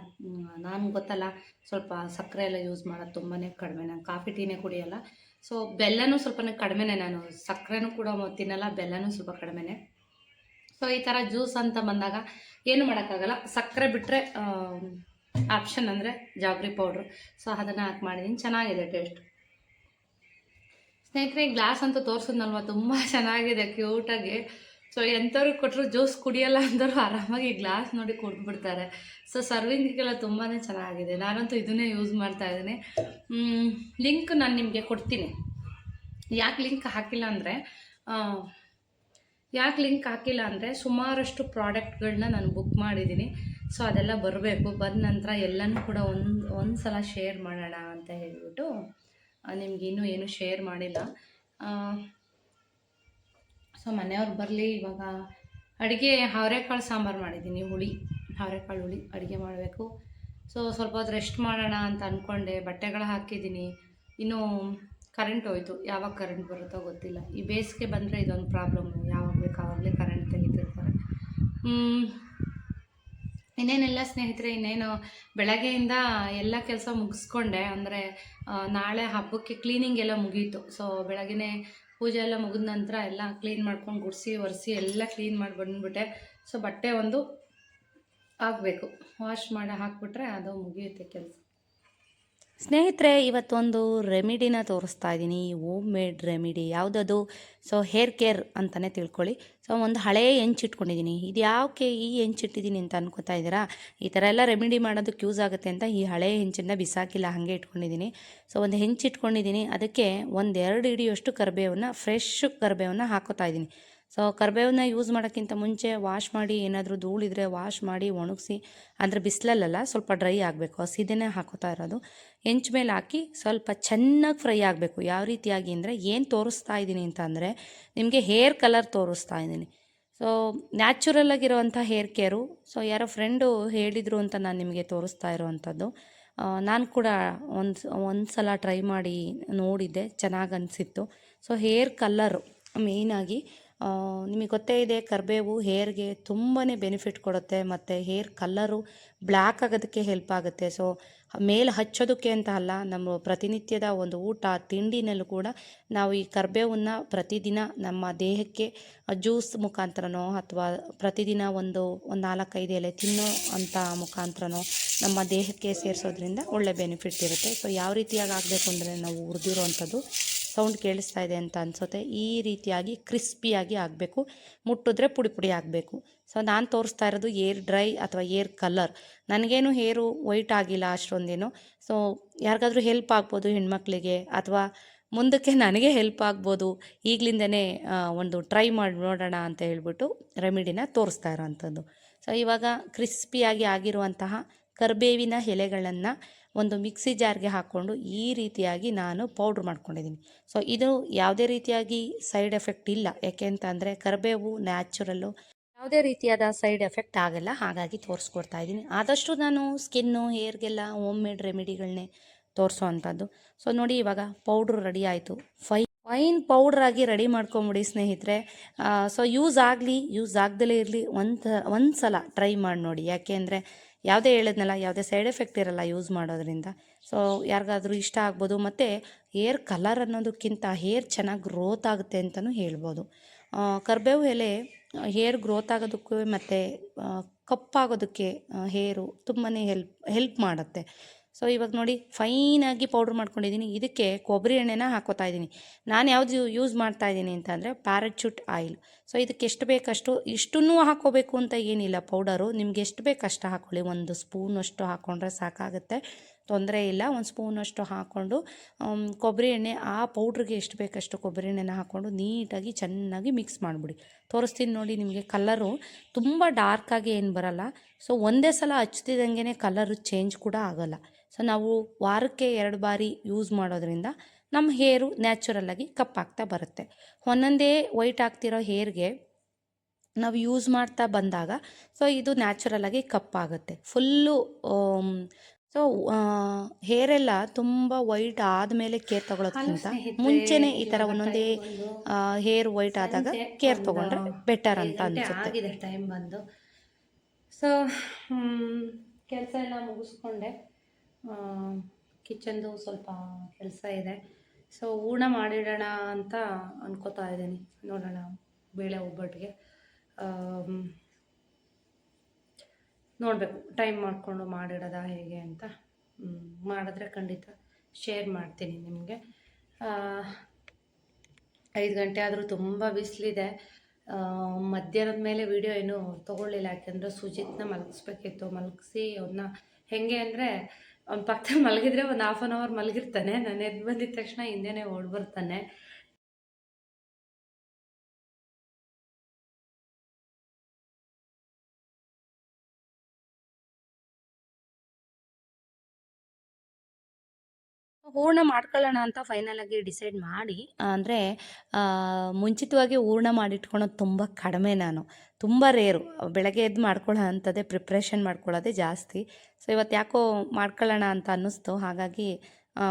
ನಾನು ಗೊತ್ತಲ್ಲ, ಸ್ವಲ್ಪ ಸಕ್ಕರೆ ಎಲ್ಲ ಯೂಸ್ ಮಾಡೋದು ತುಂಬಾ ಕಡಿಮೆ. ನಾನು ಕಾಫಿ ಟೀನೇ ಕುಡಿಯಲ್ಲ. ಸೊ ಬೆಲ್ಲನೂ ಸ್ವಲ್ಪ ಕಡಿಮೆನೇ ನಾನು. ಸಕ್ಕರೆನೂ ಕೂಡ ತಿನ್ನಲ್ಲ, ಬೆಲ್ಲನೂ ಸ್ವಲ್ಪ ಕಡಿಮೆನೇ. ಸೊ ಈ ಥರ ಜ್ಯೂಸ್ ಅಂತ ಬಂದಾಗ ಏನು ಮಾಡೋಕ್ಕಾಗಲ್ಲ. ಸಕ್ಕರೆ ಬಿಟ್ಟರೆ ಆಪ್ಷನ್ ಅಂದರೆ ಜಾಗ್ರಿ ಪೌಡ್ರು ಸೊ ಅದನ್ನು ಹಾಕಿ ಮಾಡಿದ್ದೀನಿ ಚೆನ್ನಾಗಿದೆ ಟೇಸ್ಟ್ ಸ್ನೇಹಿತರೆ ಗ್ಲಾಸ್ ಅಂತ ತೋರಿಸಿದ್ನಲ್ವ? ತುಂಬ ಚೆನ್ನಾಗಿದೆ ಕ್ಯೂಟಾಗಿ ಸೊ ಎಂಥವ್ರು ಕೊಟ್ಟರು ಜ್ಯೂಸ್ ಕುಡಿಯಲ್ಲ ಅಂದರು ಆರಾಮಾಗಿ ಗ್ಲಾಸ್ ನೋಡಿ ಕೊಟ್ಬಿಡ್ತಾರೆ ಸೊ ಸರ್ವಿಂಗಿಗೆಲ್ಲ ತುಂಬಾ ಚೆನ್ನಾಗಿದೆ. ನಾನಂತೂ ಇದನ್ನೇ ಯೂಸ್ ಮಾಡ್ತಾ ಇದ್ದೀನಿ. ಲಿಂಕ್ ನಾನು ನಿಮಗೆ ಕೊಡ್ತೀನಿ. ಯಾಕೆ ಲಿಂಕ್ ಹಾಕಿಲ್ಲ ಅಂದರೆ ಯಾಕೆ ಲಿಂಕ್ ಹಾಕಿಲ್ಲ ಅಂದರೆ ಸುಮಾರಷ್ಟು ಪ್ರಾಡಕ್ಟ್ಗಳನ್ನ ನಾನು ಬುಕ್ ಮಾಡಿದ್ದೀನಿ. ಸೊ ಅದೆಲ್ಲ ಬರಬೇಕು. ಬಂದ ನಂತರ ಎಲ್ಲನೂ ಕೂಡ ಒಂದು ಒಂದು ಸಲ ಶೇರ್ ಮಾಡೋಣ ಅಂತ ಹೇಳ್ಬಿಟ್ಟು. ನಿಮ್ಗೆ ಇನ್ನೂ ಏನು ಶೇರ್ ಮಾಡಿಲ್ಲ. ಸೊ ಮನೆಯವ್ರು ಬರಲಿ, ಇವಾಗ ಅಡುಗೆ ಅವರೆಕಾಳು ಸಾಂಬಾರು ಮಾಡಿದ್ದೀನಿ, ಹುಳಿ ಅವರೆಕಾಳು ಹುಳಿ ಅಡುಗೆ ಮಾಡಬೇಕು. ಸೊ ಸ್ವಲ್ಪ ಹೊತ್ತು ರೆಸ್ಟ್ ಮಾಡೋಣ ಅಂತ ಅಂದ್ಕೊಂಡೆ ಬಟ್ಟೆಗಳು ಹಾಕಿದ್ದೀನಿ. ಇನ್ನೂ ಕರೆಂಟ್ ಹೋಯ್ತು, ಯಾವಾಗ ಕರೆಂಟ್ ಬರುತ್ತೋ ಗೊತ್ತಿಲ್ಲ. ಈ ಬೇಸಿಗೆ ಬಂದರೆ ಇದೊಂದು ಪ್ರಾಬ್ಲಮ್ಮು ಯಾವಾಗ ಬೇಕು ಆವಾಗಲೇ ಕರೆಂಟ್ ತೆಗಿತಿರ್ತಾರೆ. ಇನ್ನೇನೆಲ್ಲ ಸ್ನೇಹಿತರೆ, ಇನ್ನೇನು ಬೆಳಗ್ಗೆಯಿಂದ ಎಲ್ಲ ಕೆಲಸ ಮುಗಿಸ್ಕೊಂಡೆ. ಅಂದರೆ ನಾಳೆ ಹಬ್ಬಕ್ಕೆ ಕ್ಲೀನಿಂಗ್ ಎಲ್ಲ ಮುಗೀತು. ಸೊ ಬೆಳಗ್ಗೆ ಪೂಜೆ ಎಲ್ಲ ಮುಗಿದ ನಂತರ ಎಲ್ಲ ಕ್ಲೀನ್ ಮಾಡ್ಕೊಂಡು ಗುಡಿಸಿ, ಒರೆಸಿ ಎಲ್ಲ ಕ್ಲೀನ್ ಮಾಡಿ ಬಂದುಬಿಟ್ಟೆ. ಸೊ ಬಟ್ಟೆ ಒಂದು ಆಗಬೇಕು. ವಾಶ್ ಮಾಡಿ, ಹಾಕ್ಬಿಟ್ರೆ ಅದು ಮುಗಿಯುತ್ತೆ ಕೆಲಸ. ಸ್ನೇಹಿತರೆ, ಇವತ್ತೊಂದು ರೆಮಿಡಿನ ತೋರಿಸ್ತಾ ಇದ್ದೀನಿ. ಹೋಮ್ ಮೇಡ್ ರೆಮಿಡಿ ಯಾವುದದು? ಸೊ ಹೇರ್ ಕೇರ್ ಅಂತಲೇ ತಿಳ್ಕೊಳ್ಳಿ. ಸೊ ಒಂದು ಹಳೇ ಹೆಂಚಿಟ್ಕೊಂಡಿದ್ದೀನಿ ಇದು ಯಾಕೆ ಈ ಹೆಂಚಿಟ್ಟಿದ್ದೀನಿ ಅಂತ ಅನ್ಕೋತಾ ಇದ್ದೀರಾ? ಈ ಥರ ಎಲ್ಲ ರೆಮಿಡಿ ಮಾಡೋದಕ್ಕೆ ಯೂಸ್ ಆಗುತ್ತೆ ಅಂತ ಈ ಹಳೆಯ ಹೆಂಚನ್ನ ಬಿಸಾಕಿಲ್ಲ, ಹಾಗೆ ಇಟ್ಕೊಂಡಿದ್ದೀನಿ. ಸೊ ಒಂದು ಹೆಂಚಿಟ್ಕೊಂಡಿದ್ದೀನಿ ಅದಕ್ಕೆ ಒಂದು ಎರಡು ಕರಿಬೇವನ್ನು ಕರಿಬೇವನ್ನ ಫ್ರೆಶ್ ಕರಿಬೇವನ್ನ ಹಾಕೋತಾ ಇದ್ದೀನಿ. ಸೊ ಕರಿಬೇವನ್ನ ಯೂಸ್ ಮಾಡೋಕ್ಕಿಂತ ಮುಂಚೆ ವಾಶ್ ಮಾಡಿ, ಏನಾದರೂ ಧೂಳಿದ್ರೆ ವಾಶ್ ಮಾಡಿ ಒಣಗಿಸಿ, ಅಂದರೆ ಬಿಸಿಲಲ್ಲ ಸ್ವಲ್ಪ ಡ್ರೈ ಆಗಬೇಕು. ಹಸಿದೇನೆ ಹಾಕೋತಾ ಇರೋದು. ಹೆಂಚು ಮೇಲೆ ಹಾಕಿ ಸ್ವಲ್ಪ ಚೆನ್ನಾಗಿ ಫ್ರೈ ಆಗಬೇಕು. ಯಾವ ರೀತಿಯಾಗಿ ಅಂದರೆ ಏನು ತೋರಿಸ್ತಾ ಇದ್ದೀನಿ ಅಂತ ಅಂದರೆ ನಿಮಗೆ ಹೇರ್ ಕಲರ್ ತೋರಿಸ್ತಾ ಇದ್ದೀನಿ. ಸೊ ನ್ಯಾಚುರಲ್ ಆಗಿರುವಂಥ ಹೇರ್ ಕೇರು ಸೊ ಯಾರೋ ಫ್ರೆಂಡು ಹೇಳಿದರು ಅಂತ ನಾನು ನಿಮಗೆ ತೋರಿಸ್ತಾ ಇರೋವಂಥದ್ದು ನಾನು ಕೂಡ ಒಂದು ಒಂದು ಸಲ ಟ್ರೈ ಮಾಡಿ ನೋಡಿದ್ದೆ. ಚೆನ್ನಾಗಿ ಅನಿಸಿತ್ತು. ಸೊ ಹೇರ್ ಕಲ್ಲರು ಮೇಯ್ನಾಗಿ ನಿಮಗೆ ಗೊತ್ತೇ ಇದೆ ಕರಿಬೇವು ಹೇರ್ಗೆ ತುಂಬಾ ಬೆನಿಫಿಟ್ ಕೊಡುತ್ತೆ. ಮತ್ತು ಹೇರ್ ಕಲ್ಲರು ಬ್ಲ್ಯಾಕ್ ಆಗೋದಕ್ಕೆ ಹೆಲ್ಪ್ ಆಗುತ್ತೆ. ಸೊ ಮೇಲೆ ಹಚ್ಚೋದಕ್ಕೆ ಅಂತ ಅಲ್ಲ, ನಮ್ಮ ಪ್ರತಿನಿತ್ಯದ ಒಂದು ಊಟ, ತಿಂಡಿನಲ್ಲೂ ಕೂಡ ನಾವು ಈ ಕರ್ಬೇವನ್ನು ಪ್ರತಿದಿನ ನಮ್ಮ ದೇಹಕ್ಕೆ ಜ್ಯೂಸ್ ಮುಖಾಂತರನೋ ಅಥವಾ ಪ್ರತಿದಿನ ಒಂದು ಒಂದು ನಾಲ್ಕೈದು ಎಲೆ ತಿನ್ನೋ ಅಂತ ಮುಖಾಂತರನೋ ನಮ್ಮ ದೇಹಕ್ಕೆ ಸೇರಿಸೋದ್ರಿಂದ ಒಳ್ಳೆ ಬೆನಿಫಿಟ್ ಇರುತ್ತೆ. ಸೊ ಯಾವ ರೀತಿಯಾಗಿ ಆಗಬೇಕು ಅಂದರೆ ನಾವು ಹುರಿದಿರೋ ಸೌಂಡ್ ಕೇಳಿಸ್ತಾ ಇದೆ ಅಂತ ಅನಿಸುತ್ತೆ. ಈ ರೀತಿಯಾಗಿ ಕ್ರಿಸ್ಪಿಯಾಗಿ ಆಗಬೇಕು. ಮುಟ್ಟಿದ್ರೆ ಪುಡಿ ಪುಡಿ ಆಗಬೇಕು. ಸೊ ನಾನು ತೋರಿಸ್ತಾ ಇರೋದು ಏರ್ ಡ್ರೈ ಅಥವಾ ಏರ್ ಕಲರ್ ನನಗೇನು ಹೇರು ವೈಟ್ ಆಗಿಲ್ಲ ಅಷ್ಟೊಂದೇನು. ಸೊ ಯಾರಿಗಾದ್ರೂ ಹೆಲ್ಪ್ ಆಗ್ಬೋದು ಹೆಣ್ಮಕ್ಳಿಗೆ ಅಥವಾ ಮುಂದಕ್ಕೆ ನನಗೆ ಹೆಲ್ಪ್ ಆಗ್ಬೋದು, ಈಗಲಿಂದನೇ ಒಂದು ಟ್ರೈ ಮಾಡಿ, ನೋಡೋಣ ಅಂತ ಹೇಳ್ಬಿಟ್ಟು ರೆಮಿಡಿನ ತೋರಿಸ್ತಾ ಇರೋವಂಥದ್ದು ಸೊ ಇವಾಗ ಕ್ರಿಸ್ಪಿಯಾಗಿ ಆಗಿರುವಂತಹ ಕರ್ಬೇವಿನ ಎಲೆಗಳನ್ನು ಒಂದು ಮಿಕ್ಸಿ ಜಾರ್ಗೆ ಹಾಕ್ಕೊಂಡು ಈ ರೀತಿಯಾಗಿ ನಾನು ಪೌಡ್ರ್ ಮಾಡ್ಕೊಂಡಿದ್ದೀನಿ. ಸೊ ಇದು ಯಾವುದೇ ರೀತಿಯಾಗಿ ಸೈಡ್ ಎಫೆಕ್ಟ್ ಇಲ್ಲ. ಯಾಕೆ ಅಂತಂದರೆ ಕರಿಬೇವು ನ್ಯಾಚುರಲ್ಲು ಯಾವುದೇ ರೀತಿಯಾದ ಸೈಡ್ ಎಫೆಕ್ಟ್ ಆಗಲ್ಲ, ಹಾಗಾಗಿ ತೋರಿಸ್ಕೊಡ್ತಾ ಇದ್ದೀನಿ. ಆದಷ್ಟು ನಾನು ಸ್ಕಿನ್ನು, ಹೇರ್ಗೆಲ್ಲ ಹೋಮ್ ಮೇಡ್ ರೆಮಿಡಿಗಳನ್ನೇ ತೋರಿಸೋ ಅಂಥದ್ದು. ಸೊ ನೋಡಿ ಇವಾಗ ಪೌಡ್ರ್ ರೆಡಿ ಆಯಿತು. ಫೈ, ಫೈನ್ ಆಗಿ ರೆಡಿ ಮಾಡ್ಕೊಂಬಿಡಿ ಸ್ನೇಹಿತರೆ. ಸೊ ಯೂಸ್ ಆಗಲಿ ಯೂಸ್ ಆಗ್ದಲೇ ಇರಲಿ. ಒಂದು ಒಂದು ಸಲ ಟ್ರೈ ಮಾಡಿ ನೋಡಿ. ಯಾಕೆ ಅಂದರೆ ಯಾವುದೇ ಹೇಳಿದ್ನಲ್ಲ, ಯಾವುದೇ ಸೈಡ್ ಎಫೆಕ್ಟ್ ಇರಲ್ಲ ಯೂಸ್ ಮಾಡೋದ್ರಿಂದ. ಸೊ ಯಾರಿಗಾದ್ರೂ ಇಷ್ಟ ಆಗ್ಬೋದು. ಮತ್ತು ಹೇರ್ ಕಲರ್ ಅನ್ನೋದಕ್ಕಿಂತ ಹೇರ್ ಚೆನ್ನಾಗಿ ಗ್ರೋತ್ ಆಗುತ್ತೆ ಅಂತಲೂ ಹೇಳ್ಬೋದು. ಕರ್ಬೇವು ಎಲೆ ಹೇರ್ ಗ್ರೋತ್ ಆಗೋದಕ್ಕೂ ಮತ್ತು ಕಪ್ಪಾಗೋದಕ್ಕೆ ಹೇರು ತುಂಬಾ ಹೆಲ್ಪ್ ಹೆಲ್ಪ್ ಮಾಡುತ್ತೆ. ಸೊ ಇವಾಗ ನೋಡಿ ಫೈನಾಗಿ ಪೌಡ್ರ್ ಮಾಡ್ಕೊಂಡಿದ್ದೀನಿ ಇದಕ್ಕೆ ಕೊಬ್ಬರಿ ಎಣ್ಣೆನ ಹಾಕೋತಾ ಇದ್ದೀನಿ ನಾನು ಯಾವುದು ಯೂಸ್ ಮಾಡ್ತಾ ಇದ್ದೀನಿ ಅಂತ ಅಂದರೆ ಪ್ಯಾರಾಚೂಟ್ ಆಯಿಲ್ ಸೊ ಇದಕ್ಕೆ ಎಷ್ಟು ಬೇಕಷ್ಟು, ಇಷ್ಟನ್ನೂ ಹಾಕೋಬೇಕು ಅಂತ ಏನಿಲ್ಲ ಪೌಡರು ನಿಮ್ಗೆ ಎಷ್ಟು ಬೇಕಷ್ಟು ಹಾಕ್ಕೊಳ್ಳಿ ಒಂದು ಸ್ಪೂನಷ್ಟು ಹಾಕ್ಕೊಂಡ್ರೆ ಸಾಕಾಗುತ್ತೆ. ತೊಂದರೆ ಇಲ್ಲ. ಒಂದು ಸ್ಪೂನಷ್ಟು ಹಾಕ್ಕೊಂಡು ಕೊಬ್ಬರಿ ಎಣ್ಣೆ, ಆ ಪೌಡ್ರಿಗೆ ಎಷ್ಟು ಬೇಕಷ್ಟು ಕೊಬ್ಬರಿ ಎಣ್ಣೆನ ಹಾಕ್ಕೊಂಡು ನೀಟಾಗಿ ಚೆನ್ನಾಗಿ ಮಿಕ್ಸ್ ಮಾಡಿಬಿಡಿ. ತೋರಿಸ್ತೀನಿ ನೋಡಿ ನಿಮಗೆ ಕಲರು ತುಂಬ ಡಾರ್ಕಾಗಿ ಏನು ಬರಲ್ಲ. ಸೊ ಒಂದೇ ಸಲ ಹಚ್ತಿದ್ದಂಗೆ ಕಲರು ಚೇಂಜ್ ಕೂಡ ಆಗೋಲ್ಲ. ಸೊ ನಾವು ವಾರಕ್ಕೆ ಎರಡು ಬಾರಿ ಯೂಸ್ ಮಾಡೋದ್ರಿಂದ ನಮ್ಮ ಹೇರು ನ್ಯಾಚುರಲ್ಲಾಗಿ ಕಪ್ಪಾಗ್ತಾ ಬರುತ್ತೆ. ಒಂದೊಂದೇ ವೈಟ್ ಆಗ್ತಿರೋ ಹೇರ್ಗೆ ನಾವು ಯೂಸ್ ಮಾಡ್ತಾ ಬಂದಾಗ ಸೊ ಇದು ನ್ಯಾಚುರಲ್ಲಾಗಿ ಕಪ್ಪಾಗುತ್ತೆ. ಫುಲ್ಲು ಸೊ ಹೇರೆಲ್ಲ ತುಂಬ ವೈಟ್ ಆದಮೇಲೆ ಕೇರ್ ತಗೊಳ್ಳೋಕ್ಕಿಂತ ಮುಂಚೆನೇ ಈ ಥರ ಒಂದೊಂದೇ ಹೇರ್ ವೈಟ್ ಆದಾಗ ಕೇರ್ ತಗೊಂಡ್ರೆ ಬೆಟರ್ ಅಂತ ಅನ್ಸುತ್ತೆ. ಟೈಮ್ ಬಂದು. ಸೊ ಕೆಲಸ ಎಲ್ಲ ಮುಗಿಸ್ಕೊಂಡೆ. ಕಿಚನ್ದು ಸ್ವಲ್ಪ ಕೆಲಸ ಇದೆ. ಸೊ ಹೂರ್ಣ ಮಾಡಿಡೋಣ ಅಂತ ಅನ್ಕೋತಾ ಇದ್ದೀನಿ. ನೋಡೋಣ ಬೇಳೆ ಒಬ್ಬಟ್ಟಿಗೆ. ನೋಡಬೇಕು ಟೈಮ್ ಮಾಡಿಕೊಂಡು ಮಾಡಿಡೋದ ಹೇಗೆ ಅಂತ. ಮಾಡಿದ್ರೆ ಖಂಡಿತ ಶೇರ್ ಮಾಡ್ತೀನಿ ನಿಮಗೆ. ಐದು ಗಂಟೆ ಆದರೂ ತುಂಬ ಬಿಸಿಲಿದೆ. ಮಧ್ಯಾಹ್ನದ ಮೇಲೆ ವಿಡಿಯೋ ಏನು ತೊಗೊಳ್ಳಿಲ್ಲ, ಯಾಕೆಂದರೆ ಸುಜಿತ್ನ ಮಲಗಿಸ್ಬೇಕಿತ್ತು. ಮಲಗಿಸಿ ಅವನ್ನ ಹೇಗೆ ಅಂದರೆ ಅವ್ನ ಪಕ್ಕದಲ್ಲಿ ಮಲಗಿದ್ರೆ ಒಂದು ಹಾಫ್ ಆನ್ ಅವರ್ ಮಲಗಿರ್ತಾನೆ. ನಾನು ಎದ್ದು ಬಂದಿದ್ದ ತಕ್ಷಣ ಹಿಂದೆನೇ ಓಡಿ ಹೂರ್ಣ ಮಾಡ್ಕೊಳ್ಳೋಣ ಅಂತ ಫೈನಲ್ ಆಗಿ ಡಿಸೈಡ್ ಮಾಡಿ, ಅಂದರೆ ಮುಂಚಿತವಾಗಿ ಹೂರ್ಣ ಮಾಡಿಟ್ಕೊಳೋದು ತುಂಬ ಕಡಿಮೆ ನಾನು. ತುಂಬ ರೇರು ಬೆಳಗ್ಗೆ ಎದ್ದು ಮಾಡ್ಕೊಳ್ಳೋ ಅಂಥದ್ದೇ ಪ್ರಿಪ್ರೇಷನ್ ಮಾಡ್ಕೊಳ್ಳೋದೇ ಜಾಸ್ತಿ. ಸೊ ಇವತ್ತು ಯಾಕೋ ಮಾಡ್ಕೊಳ್ಳೋಣ ಅಂತ ಅನ್ನಿಸ್ತು. ಹಾಗಾಗಿ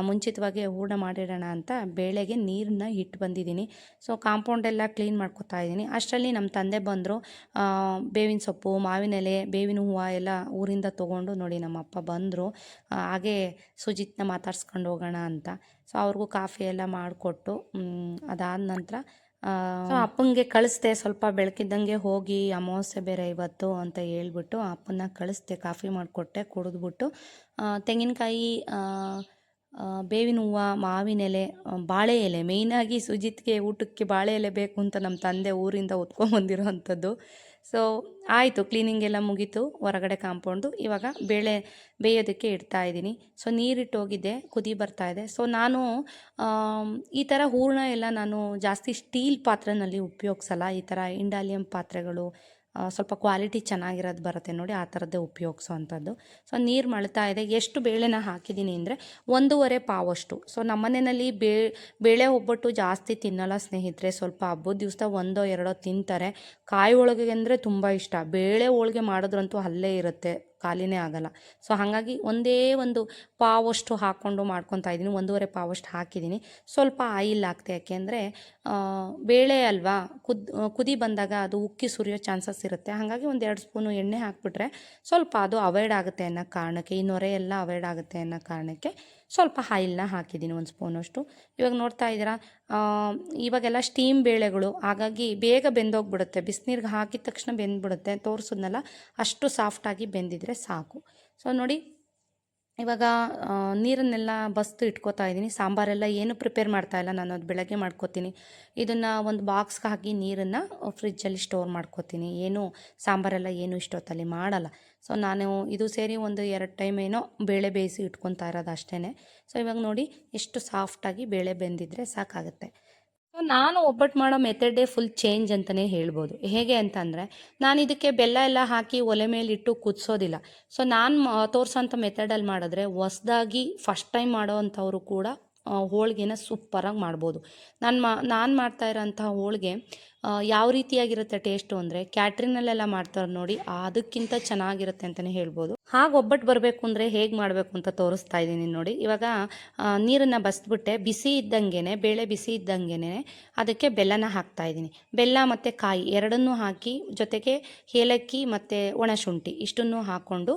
ಮುಂಚಿತವಾಗಿ ಹೂರ್ಣ ಮಾಡಿಡೋಣ ಅಂತ ಬೇಳೆಗೆ ನೀರನ್ನ ಇಟ್ಟು ಬಂದಿದ್ದೀನಿ. ಸೊ ಕಾಂಪೌಂಡ್ ಎಲ್ಲ ಕ್ಲೀನ್ ಮಾಡ್ಕೊತಾ ಇದ್ದೀನಿ. ಅಷ್ಟರಲ್ಲಿ ನಮ್ಮ ತಂದೆ ಬಂದರು ಬೇವಿನ ಸೊಪ್ಪು, ಮಾವಿನ ಎಲೆ, ಬೇವಿನ ಹೂವು ಎಲ್ಲ ಊರಿಂದ ತೊಗೊಂಡು ನೋಡಿ ನಮ್ಮ ಅಪ್ಪ ಬಂದರು. ಹಾಗೆ ಸುಜಿತ್ನ ಮಾತಾಡ್ಸ್ಕೊಂಡು ಹೋಗೋಣ ಅಂತ. ಸೊ ಅವ್ರಿಗೂ ಕಾಫಿ ಎಲ್ಲ ಮಾಡಿಕೊಟ್ಟು ಅದಾದ ನಂತರ ಅಪ್ಪಂಗೆ ಕಳಿಸ್ದೆ, ಸ್ವಲ್ಪ ಬೆಳಕಿದ್ದಂಗೆ ಹೋಗಿ ಅಮಾವಾಸ್ಯೆ ಬೇರೆ ಇವತ್ತು ಅಂತ ಹೇಳ್ಬಿಟ್ಟು ಅಪ್ಪನ ಕಳಿಸ್ದೆ, ಕಾಫಿ ಮಾಡಿಕೊಟ್ಟೆ, ಕುಡಿದ್ಬಿಟ್ಟು. ತೆಂಗಿನಕಾಯಿ ಬೇವಿನ ಹೂವು ಮಾವಿನ ಎಲೆ ಬಾಳೆ ಎಲೆ ಮೇಯ್ನಾಗಿ ಸುಜಿತ್ಗೆ, ಊಟಕ್ಕೆ ಬಾಳೆ ಎಲೆ ಬೇಕು ಅಂತ ನಮ್ಮ ತಂದೆ ಊರಿಂದ ಹೊತ್ಕೊಂಬಂದಿರೋ ಅಂಥದ್ದು ಸೊ ಆಯಿತು ಕ್ಲೀನಿಂಗ್ ಎಲ್ಲ ಮುಗೀತು, ಹೊರಗಡೆ ಕಾಂಪೌಂಡು. ಇವಾಗ ಬೇಳೆ ಬೇಯೋದಕ್ಕೆ ಇಡ್ತಾ ಇದ್ದೀನಿ. ಸೊ ನೀರಿಟ್ಟು ಹೋಗಿದ್ದೆ, ಕುದಿ ಬರ್ತಾ ಇದೆ. ಸೊ ನಾನು ಈ ಥರ ಹೂರಣ ಎಲ್ಲ ನಾನು ಜಾಸ್ತಿ ಸ್ಟೀಲ್ ಪಾತ್ರೆನಲ್ಲಿ ಉಪಯೋಗಿಸಲ್ಲ. ಈ ಥರ ಇಂಡಾಲಿಯಂ ಪಾತ್ರೆಗಳು ಸ್ವಲ್ಪ ಕ್ವಾಲಿಟಿ ಚೆನ್ನಾಗಿರೋದು ಬರುತ್ತೆ ನೋಡಿ, ಆ ಥರದ್ದೇ ಉಪಯೋಗಿಸೋ ಅಂಥದ್ದು ಸೊ, ನೀರು ಮಳ್ತಾ ಇದೆ. ಎಷ್ಟು ಬೇಳೆನ ಹಾಕಿದ್ದೀನಿ ಅಂದರೆ ಒಂದೂವರೆ ಪಾವಷ್ಟು. ಸೊ ನಮ್ಮನೆಯಲ್ಲಿ ಬೇ, ಬೇಳೆ ಒಬ್ಬಟ್ಟು ಜಾಸ್ತಿ ತಿನ್ನಲ್ಲ ಸ್ನೇಹಿತರೆ. ಸ್ವಲ್ಪ ಹಬ್ಬದ ದಿವಸ ಒಂದೋ ಎರಡೋ ತಿಂತಾರೆ. ಕಾಯಿ ಹೋಳಿಗೆ ಅಂದರೆ ತುಂಬ ಇಷ್ಟ. ಬೇಳೆ ಹೋಳಿಗೆ ಮಾಡಿದ್ರಂತೂ ಅಲ್ಲೇ ಇರುತ್ತೆ. ಖಾಲಿನೇ ಆಗಲ್ಲ. ಸೊ ಹಾಗಾಗಿ ಒಂದೇ ಒಂದು ಪಾವಷ್ಟು ಹಾಕ್ಕೊಂಡು ಮಾಡ್ಕೊತಾ ಇದ್ದೀನಿ. ಒಂದೂವರೆ ಪಾವಷ್ಟು ಹಾಕಿದ್ದೀನಿ. ಸ್ವಲ್ಪ ಆಯಿಲ್ ಹಾಕ್ತೆ. ಯಾಕೆಂದರೆ ಬೇಳೆ ಅಲ್ವಾ, ಕುದ್, ಕುದಿ ಬಂದಾಗ ಅದು ಉಕ್ಕಿ ಸುರಿಯೋ ಚಾನ್ಸಸ್ ಇರುತ್ತೆ. ಹಾಗಾಗಿ ಒಂದು ಎರಡು ಸ್ಪೂನು ಎಣ್ಣೆ ಹಾಕಿಬಿಟ್ರೆ ಸ್ವಲ್ಪ ಅದು ಅವಾಯ್ಡ್ ಆಗುತ್ತೆ ಅನ್ನೋ ಕಾರಣಕ್ಕೆ, ಈ ನೊರೆ ಎಲ್ಲ ಅವಾಯ್ಡ್ ಆಗುತ್ತೆ ಅನ್ನೋ ಕಾರಣಕ್ಕೆ ಸ್ವಲ್ಪ ಆಯಿಲ್ನ ಹಾಕಿದ್ದೀನಿ ಒಂದು ಸ್ಪೂನಷ್ಟು. ಇವಾಗ ನೋಡ್ತಾ ಇದ್ದೀರಾ ಇವಾಗೆಲ್ಲ ಸ್ಟೀಮ್ ಬೇಳೆಗಳು, ಹಾಗಾಗಿ ಬೇಗ ಬೆಂದೋಗ್ಬಿಡುತ್ತೆ. ಬಿಸಿನೀರಿಗೆ ಹಾಕಿದ ತಕ್ಷಣ ಬೆಂದ್ಬಿಡುತ್ತೆ, ತೋರಿಸಿದ್ನಲ್ಲ, ಅಷ್ಟು ಸಾಫ್ಟಾಗಿ ಬೆಂದಿದ್ರೆ ಸಾಕು. ಸೊ ನೋಡಿ, ಇವಾಗ ನೀರನ್ನೆಲ್ಲ ಬಸ್ತು ಇಟ್ಕೋತಾ ಇದ್ದೀನಿ. ಸಾಂಬಾರೆಲ್ಲ ಏನು ಪ್ರಿಪೇರ್ ಮಾಡ್ತಾ ಇಲ್ಲ, ನಾನು ಅದು ಬೆಳಗ್ಗೆ ಮಾಡ್ಕೋತೀನಿ. ಇದನ್ನು ಒಂದು ಬಾಕ್ಸ್ಗೆ ಹಾಕಿ ನೀರನ್ನು ಫ್ರಿಜ್ಜಲ್ಲಿ ಸ್ಟೋರ್ ಮಾಡ್ಕೋತೀನಿ. ಏನು ಸಾಂಬಾರೆಲ್ಲ ಏನು ಇಷ್ಟೊತ್ತಲ್ಲಿ ಮಾಡಲ್ಲ. ಸೊ ನಾನು ಇದು ಸೇರಿ ಒಂದು ಎರಡು ಟೈಮ್ ಏನೋ ಬೇಳೆ ಬೇಯಿಸಿ ಇಟ್ಕೊತಾ ಇರೋದು ಅಷ್ಟೇ ಸೊ ಇವಾಗ ನೋಡಿ ಎಷ್ಟು ಸಾಫ್ಟಾಗಿ ಬೇಳೆ ಬೆಂದಿದ್ರೆ ಸಾಕಾಗುತ್ತೆ. ಸೊ ನಾನು ಒಬ್ಬಟ್ಟು ಮಾಡೋ ಮೆಥಡೇ ಫುಲ್ ಚೇಂಜ್ ಅಂತಲೇ ಹೇಳ್ಬೋದು. ಹೇಗೆ ಅಂತಂದರೆ ನಾನು ಇದಕ್ಕೆ ಬೆಲ್ಲ ಎಲ್ಲ ಹಾಕಿ ಒಲೆ ಮೇಲೆ ಇಟ್ಟು ಕುದಿಸೋದಿಲ್ಲ. ಸೊ ನಾನು ತೋರಿಸೋಂಥ ಮೆಥಡಲ್ಲಿ ಮಾಡಿದ್ರೆ ಹೊಸ್ದಾಗಿ ಫಸ್ಟ್ ಟೈಮ್ ಮಾಡೋ ಅಂಥವ್ರು ಕೂಡ ಹೋಳಿಗೆನ ಸೂಪರಾಗಿ ಮಾಡ್ಬೋದು. ನಾನು ಮಾ, ನಾನು ಮಾಡ್ತಾ ಇರೋಂಥ ಹೋಳಿಗೆ ಯಾವ ರೀತಿಯಾಗಿರುತ್ತೆ ಟೇಸ್ಟು ಅಂದರೆ? ಕ್ಯಾಟ್ರಿನಲ್ಲೆಲ್ಲ ಮಾಡ್ತಾರೆ ನೋಡಿ, ಅದಕ್ಕಿಂತ ಚೆನ್ನಾಗಿರುತ್ತೆ ಅಂತಲೇ ಹೇಳ್ಬೋದು. ಹಾಗೆ ಒಬ್ಬಟ್ಟು ಬರಬೇಕು ಅಂದರೆ ಹೇಗೆ ಮಾಡಬೇಕು ಅಂತ ತೋರಿಸ್ತಾ ಇದ್ದೀನಿ ನೋಡಿ. ಇವಾಗ ನೀರನ್ನು ಬಸ್ಬಿಟ್ಟೆ, ಬಿಸಿ ಇದ್ದಂಗೆ ಬೇಳೆ ಬಿಸಿ ಇದ್ದಂಗೆ ಅದಕ್ಕೆ ಬೆಲ್ಲನ ಹಾಕ್ತಾ ಇದ್ದೀನಿ. ಬೆಲ್ಲ ಮತ್ತು ಕಾಯಿ ಎರಡನ್ನೂ ಹಾಕಿ, ಜೊತೆಗೆ ಏಲಕ್ಕಿ ಮತ್ತು ಒಣಶುಂಠಿ ಇಷ್ಟನ್ನು ಹಾಕ್ಕೊಂಡು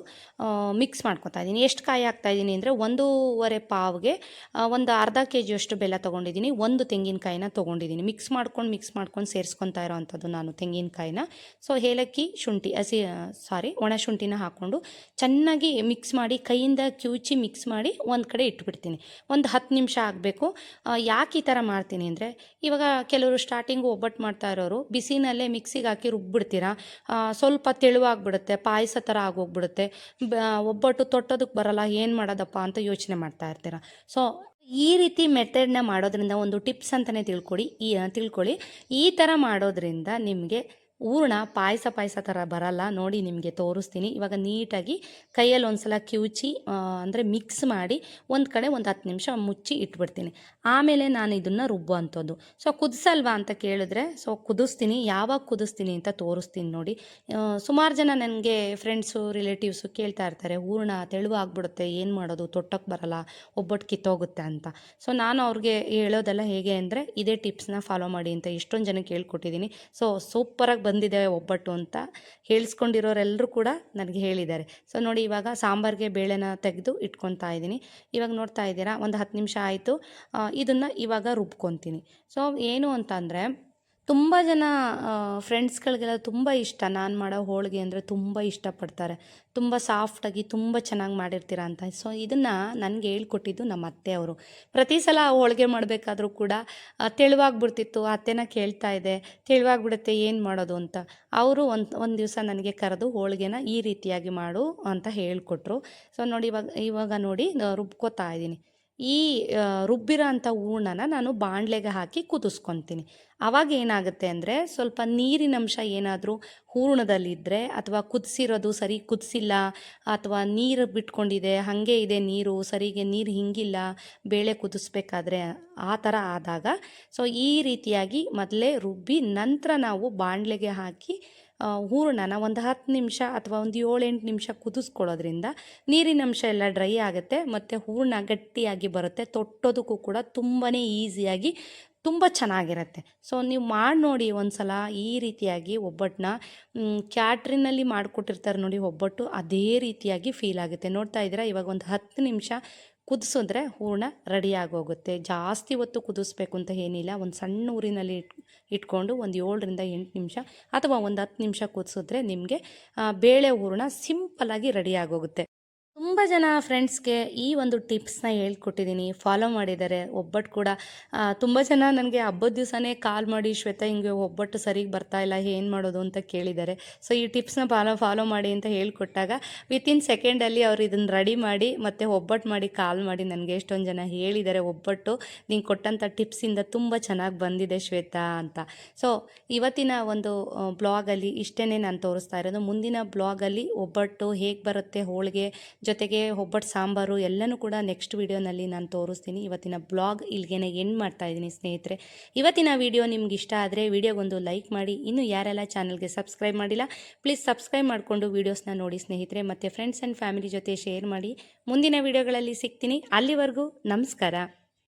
ಮಿಕ್ಸ್ ಮಾಡ್ಕೊತಾ ಇದ್ದೀನಿ. ಎಷ್ಟು ಕಾಯಿ ಹಾಕ್ತಾ ಇದ್ದೀನಿ ಅಂದರೆ ಒಂದೂವರೆ ಪಾವ್ಗೆ ಒಂದು ಅರ್ಧ ಕೆ ಜಿಯಷ್ಟು ಬೆಲ್ಲ ತೊಗೊಂಡಿದ್ದೀನಿ. ಒಂದು ತೆಂಗಿನಕಾಯಿನ ತೊಗೊಂಡಿದ್ದೀನಿ. ಮಿಕ್ಸ್ ಮಾಡ್ಕೊಂಡು ಮಿಕ್ಸ್ ಮಾಡ್ಕೊಂಡು ಸೇರಿಸ್ಕೊತಾ ಇರೋ ಅಂಥದ್ದು ನಾನು ತೆಂಗಿನಕಾಯಿನ. ಸೊ ಏಲಕ್ಕಿ ಶುಂಠಿ ಹಸಿ ಸಾರಿ ಒಣ ಶುಂಠಿನ ಹಾಕ್ಕೊಂಡು ಚೆನ್ನಾಗಿ ಮಿಕ್ಸ್ ಮಾಡಿ, ಕೈಯಿಂದ ಕಿವುಚಿ ಮಿಕ್ಸ್ ಮಾಡಿ ಒಂದು ಕಡೆ ಇಟ್ಬಿಡ್ತೀನಿ. ಒಂದು ಹತ್ತು ನಿಮಿಷ ಆಗಬೇಕು. ಯಾಕೆ ಈ ಥರ ಮಾಡ್ತೀನಿ ಅಂದರೆ, ಇವಾಗ ಕೆಲವರು ಸ್ಟಾರ್ಟಿಂಗು ಒಬ್ಬಟ್ಟು ಮಾಡ್ತಾ ಇರೋರು, ಬಿಸಿನಲ್ಲೇ ಮಿಕ್ಸಿಗೆ ಹಾಕಿ ರುಬ್ಬಿಡ್ತೀರಾ? ಸ್ವಲ್ಪ ತೆಳುವಾಗ್ಬಿಡುತ್ತೆ, ಪಾಯಸ ಥರ ಆಗೋಗ್ಬಿಡುತ್ತೆ. ಒಬ್ಬಟ್ಟು ತೊಟ್ಟೋದಕ್ಕೆ ಬರಲ್ಲ, ಏನು ಮಾಡೋದಪ್ಪ ಅಂತ ಯೋಚನೆ ಮಾಡ್ತಾ ಇರ್ತೀರ? ಸೊ ಈ ರೀತಿ ಮೆಥಡ್ನ ಮಾಡೋದ್ರಿಂದ ಒಂದು ಟಿಪ್ಸ್ ಅಂತಲೇ ತಿಳ್ಕೊಡಿ ಈ ತಿಳ್ಕೊಳ್ಳಿ. ಈ ಥರ ಮಾಡೋದ್ರಿಂದ ನಿಮಗೆ ಹೂರ್ಣ ಪಾಯಸ ಪಾಯಸ ಥರ ಬರಲ್ಲ, ನೋಡಿ ನಿಮಗೆ ತೋರಿಸ್ತೀನಿ. ಇವಾಗ ನೀಟಾಗಿ ಕೈಯಲ್ಲಿ ಒಂದ್ಸಲ ಕಿವುಚಿ ಅಂದರೆ ಮಿಕ್ಸ್ ಮಾಡಿ ಒಂದು ಕಡೆ ಒಂದು ಹತ್ತು ನಿಮಿಷ ಮುಚ್ಚಿ ಇಟ್ಬಿಡ್ತೀನಿ. ಆಮೇಲೆ ನಾನು ಇದನ್ನು ರುಬ್ಬುವಂಥದ್ದು. ಸೊ ಕುದಿಸಲ್ವಾ ಅಂತ ಕೇಳಿದ್ರೆ ಸೊ ಕುದಿಸ್ತೀನಿ. ಯಾವಾಗ ಕುದಿಸ್ತೀನಿ ಅಂತ ತೋರಿಸ್ತೀನಿ ನೋಡಿ. ಸುಮಾರು ಜನ ನನಗೆ ಫ್ರೆಂಡ್ಸು ರಿಲೇಟಿವ್ಸು ಕೇಳ್ತಾ ಇರ್ತಾರೆ ಹೂರ್ಣ ತೆಳುವಾಗ್ಬಿಡುತ್ತೆ ಏನು ಮಾಡೋದು? ತೊಟ್ಟಕ್ಕೆ ಬರಲ್ಲ ಒಬ್ಬಟ್ಟು ಕಿತ್ತೋಗುತ್ತೆ ಅಂತ. ಸೊ ನಾನು ಅವ್ರಿಗೆ ಹೇಳೋದೆಲ್ಲ ಹೇಗೆ ಅಂದರೆ, ಇದೇ ಟಿಪ್ಸ್ನ ಫಾಲೋ ಮಾಡಿ ಅಂತ ಎಷ್ಟೊಂದು ಜನಕ್ಕೆ ಹೇಳ್ಕೊಟ್ಟಿದ್ದೀನಿ ಸೊ ಸೂಪರಾಗಿ ಬಂದಿದೆ ಒಬ್ಬಟ್ಟು ಅಂತ ಹೇಳಿಸ್ಕೊಂಡಿರೋರೆಲ್ಲರೂ ಕೂಡ ನನಗೆ ಹೇಳಿದ್ದಾರೆ. ಸೊ ನೋಡಿ ಇವಾಗ ಸಾಂಬಾರಿಗೆ ಬೇಳೆನ ತೆಗೆದು ಇಟ್ಕೊತಾ ಇದ್ದೀನಿ. ಇವಾಗ ನೋಡ್ತಾ ಇದ್ದೀರಾ? ಒಂದು ಹತ್ತು ನಿಮಿಷ ಆಯಿತು. ಇದನ್ನು ಇವಾಗ ರುಬ್ಕೊತೀನಿ. ಸೊ ಏನು ಅಂತಂದರೆ ತುಂಬ ಜನ ಫ್ರೆಂಡ್ಸ್ಗಳಿಗೆಲ್ಲ ತುಂಬ ಇಷ್ಟ. ನಾನು ಮಾಡೋ ಹೋಳಿಗೆ ಅಂದರೆ ತುಂಬ ಇಷ್ಟಪಡ್ತಾರೆ. ತುಂಬ ಸಾಫ್ಟಾಗಿ ತುಂಬ ಚೆನ್ನಾಗಿ ಮಾಡಿರ್ತೀರ ಅಂತ. ಸೊ ಇದನ್ನು ನನಗೆ ಹೇಳ್ಕೊಟ್ಟಿದ್ದು ನಮ್ಮ ಅತ್ತೆ ಅವರು. ಪ್ರತಿ ಸಲ ಹೋಳಿಗೆ ಮಾಡಬೇಕಾದ್ರೂ ಕೂಡ ತೆಳುವಾಗ್ಬಿಡ್ತಿತ್ತು. ಅತ್ತೆನ ಕೇಳ್ತಾ ಇದೆ, ತೆಳುವಾಗ್ಬಿಡುತ್ತೆ, ಏನು ಮಾಡೋದು? ಅಂತ. ಅವರು ಒಂದು ಒಂದು ದಿವಸ ನನಗೆ ಕರೆದು ಹೋಳಿಗೆನ ಈ ರೀತಿಯಾಗಿ ಮಾಡು ಅಂತ ಹೇಳಿಕೊಟ್ರು. ಸೊ ನೋಡಿ ಇವಾಗ ಇವಾಗ ನೋಡಿ ರುಬ್ಕೋತಾ ಇದ್ದೀನಿ. ಈ ರುಬ್ಬಿರೋ ಅಂಥ ಹೂರ್ಣನ ನಾನು ಬಾಣಲೆಗೆ ಹಾಕಿ ಕುದಿಸ್ಕೊತೀನಿ. ಆವಾಗ ಏನಾಗುತ್ತೆ ಅಂದರೆ ಸ್ವಲ್ಪ ನೀರಿನ ಅಂಶ ಏನಾದರೂ ಹೂರ್ಣದಲ್ಲಿದ್ದರೆ ಅಥವಾ ಕುದಿಸಿರೋದು ಸರಿ ಕುದಿಸಿಲ್ಲ ಅಥವಾ ನೀರು ಬಿಟ್ಕೊಂಡಿದೆ, ಹಾಗೆ ಇದೆ ನೀರು, ಸರಿಗೆ ನೀರು ಹಿಂಗಿಲ್ಲ, ಬೇಳೆ ಕುದಿಸ್ಬೇಕಾದ್ರೆ ಆ ಥರ ಆದಾಗ ಸೊ ಈ ರೀತಿಯಾಗಿ ಮೊದಲೇ ರುಬ್ಬಿ ನಂತರ ನಾವು ಬಾಣಲೆಗೆ ಹಾಕಿ ಹೂರಣನ ಒಂದು ಹತ್ತು ನಿಮಿಷ ಅಥವಾ ಒಂದು ಏಳೆಂಟು ನಿಮಿಷ ಕುದಿಸ್ಕೊಳ್ಳೋದ್ರಿಂದ ನೀರಿನ ಅಂಶ ಎಲ್ಲ ಡ್ರೈ ಆಗುತ್ತೆ ಮತ್ತು ಹೂರಣ ಗಟ್ಟಿಯಾಗಿ ಬರುತ್ತೆ. ತೊಟ್ಟೋದಕ್ಕೂ ಕೂಡ ತುಂಬಾ ಈಸಿಯಾಗಿ ತುಂಬ ಚೆನ್ನಾಗಿರುತ್ತೆ. ಸೊ ನೀವು ಮಾಡಿ ನೋಡಿ ಒಂದು ಸಲ ಈ ರೀತಿಯಾಗಿ ಒಬ್ಬಟ್ಟನ್ನ ಕ್ಯಾಟ್ರಿನಲ್ಲಿ ಮಾಡಿಕೊಟ್ಟಿರ್ತಾರೆ ನೋಡಿ ಒಬ್ಬಟ್ಟು, ಅದೇ ರೀತಿಯಾಗಿ ಫೀಲ್ ಆಗುತ್ತೆ. ನೋಡ್ತಾ ಇದ್ದೀರಾ? ಇವಾಗ ಒಂದು ಹತ್ತು ನಿಮಿಷ ಕುದಿಸಿದ್ರೆ ಹೂರಣ ರೆಡಿಯಾಗೋಗುತ್ತೆ ಜಾಸ್ತಿ ಹೊತ್ತು ಕುದಿಸ್ಬೇಕು ಅಂತ ಏನಿಲ್ಲ. ಒಂದು ಸಣ್ಣ ಊರಿನಲ್ಲಿ ಇಟ್, ಇಟ್ಕೊಂಡು ಒಂದು ಏಳರಿಂದ ಎಂಟು ನಿಮಿಷ ಅಥವಾ ಒಂದು ಹತ್ತು ನಿಮಿಷ ಕುದಿಸಿದ್ರೆ ನಿಮಗೆ ಬೇಳೆ ಹೂರಣ ಸಿಂಪಲ್ಲಾಗಿ ರೆಡಿ ಆಗೋಗುತ್ತೆ. ತುಂಬ ಜನ ಫ್ರೆಂಡ್ಸ್ಗೆ ಈ ಒಂದು ಟಿಪ್ಸ್ನ ಹೇಳ್ಕೊಟ್ಟಿದ್ದೀನಿ. ಫಾಲೋ ಮಾಡಿದ್ದಾರೆ. ಒಬ್ಬಟ್ಟು ಕೂಡ ತುಂಬ ಜನ ನನಗೆ ಹಬ್ಬದ ದಿವಸನೇ ಕಾಲ್ ಮಾಡಿ, ಶ್ವೇತಾ ಹಿಂಗೆ ಒಬ್ಬಟ್ಟು ಸರಿಗೆ ಬರ್ತಾ ಇಲ್ಲ, ಏನು ಮಾಡೋದು ಅಂತ ಕೇಳಿದ್ದಾರೆ. ಸೊ ಈ ಟಿಪ್ಸ್ನ ಫಾಲೋ ಫಾಲೋ ಮಾಡಿ ಅಂತ ಹೇಳ್ಕೊಟ್ಟಾಗ ವಿತಿನ್ ಸೆಕೆಂಡಲ್ಲಿ ಅವ್ರು ಇದನ್ನು ರೆಡಿ ಮಾಡಿ, ಮತ್ತು ಒಬ್ಬಟ್ಟು ಮಾಡಿ ಕಾಲ್ ಮಾಡಿ ನನಗೆ ಎಷ್ಟೊಂದು ಜನ ಹೇಳಿದ್ದಾರೆ. ಒಬ್ಬಟ್ಟು, ನೀನು ಕೊಟ್ಟಂಥ ಟಿಪ್ಸಿಂದ ತುಂಬ ಚೆನ್ನಾಗಿ ಬಂದಿದೆ ಶ್ವೇತಾ ಅಂತ. ಸೊ ಇವತ್ತಿನ ಒಂದು ಬ್ಲಾಗಲ್ಲಿ ಇಷ್ಟೇ ನಾನು ತೋರಿಸ್ತಾ ಇರೋದು. ಮುಂದಿನ ಬ್ಲಾಗಲ್ಲಿ ಒಬ್ಬಟ್ಟು ಹೇಗೆ ಬರುತ್ತೆ, ಹೋಳಿಗೆ ಜೊತೆಗೆ ಒಬ್ಬಟ್ಟು ಸಾಂಬಾರು ಎಲ್ಲನೂ ಕೂಡ ನೆಕ್ಸ್ಟ್ ವೀಡಿಯೋನಲ್ಲಿ ನಾನು ತೋರಿಸ್ತೀನಿ. ಇವತ್ತಿನ ಬ್ಲಾಗ್ ಇಲ್ಲಿಗೆ ಎಂಡ್ ಮಾಡ್ತಾ ಇದ್ದೀನಿ ಸ್ನೇಹಿತರೆ. ಇವತ್ತಿನ ವಿಡಿಯೋ ನಿಮ್ಗೆ ಇಷ್ಟ ಆದರೆ ವಿಡಿಯೋಗೊಂದು ಲೈಕ್ ಮಾಡಿ. ಇನ್ನು ಯಾರೆಲ್ಲ ಚಾನಲ್ಗೆ ಸಬ್ಸ್ಕ್ರೈಬ್ ಮಾಡಿಲ್ಲ ಪ್ಲೀಸ್ ಸಬ್ಸ್ಕ್ರೈಬ್ ಮಾಡಿಕೊಂಡು ವೀಡಿಯೋಸ್ನ ನೋಡಿ ಸ್ನೇಹಿತರೆ. ಮತ್ತು ಫ್ರೆಂಡ್ಸ್ ಆ್ಯಂಡ್ ಫ್ಯಾಮಿಲಿ ಜೊತೆ ಶೇರ್ ಮಾಡಿ. ಮುಂದಿನ ವಿಡಿಯೋಗಳಲ್ಲಿ ಸಿಗ್ತೀನಿ. ಅಲ್ಲಿವರೆಗೂ ನಮಸ್ಕಾರ.